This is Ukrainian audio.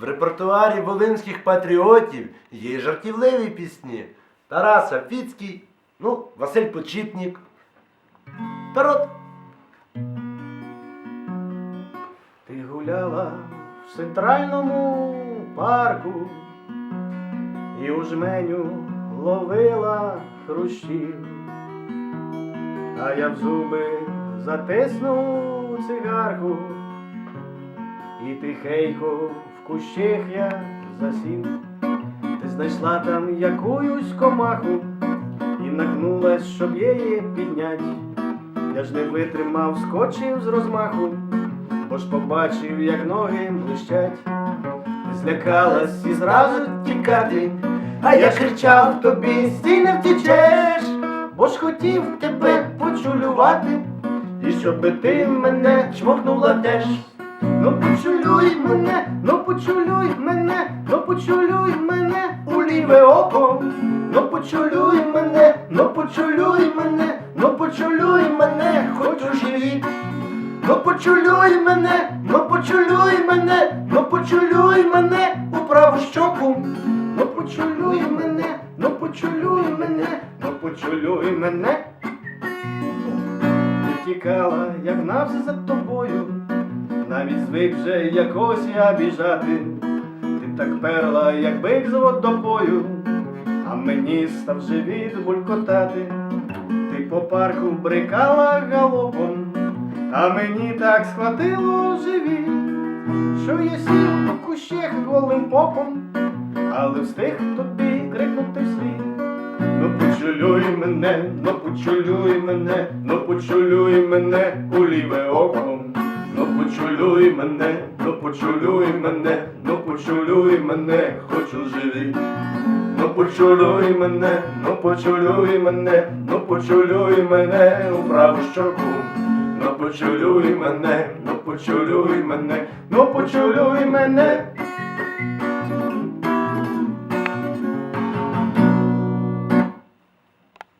В репертуарі волинських патріотів є й жартівливі пісні. Тарас Афіцький, ну, Василь Почіпнік. Тарот. Ти гуляла в центральному парку і у жменю ловила хрущів, а я в зуби затиснув цигарку, і тихенько кущах я засів. Ти знайшла там якуюсь комаху і нагнулась, щоб її піднять. Я ж не витримав, скочив з розмаху, бо ж побачив, як ноги блищать. Злякалась і зразу тікати, а я кричав тобі, стій не втічеш, бо ж хотів тебе почулювати, і щоби ти мене чмокнула теж. Ну почулюй мене, ну почулюй мене, ну почулюй мене у ліве око, ну почулюй мене, ну почулюй мене, ну почулюй мене, хоч у живіт. Ну почулюй мене, ну почулюй мене, ну почулюй мене у праву щоку. Ну почулюй мене, ну почулюй мене, ну почулюй мене. Тікала, я гнався за тобою, навіть звик вже якось я біжати. Ти так перла, як бик з водопою, а мені став живіт булькотати. Ти по парку брикала галопом, а мені так схватило живіт, що я сів у кущах голим попом, але встиг тобі крикнути вслід. Ну почулюй мене, ну почулюй мене, ну почулюй мене у ліве око. Ну почулюй мене, ну почулюй мене, ну почулюй мене, хочу живі. Ну почулюй мене, ну почулюй мене, ну почулюй мене у праву щоку. Ну почулюй мене, ну почулюй мене, ну почулюй мене.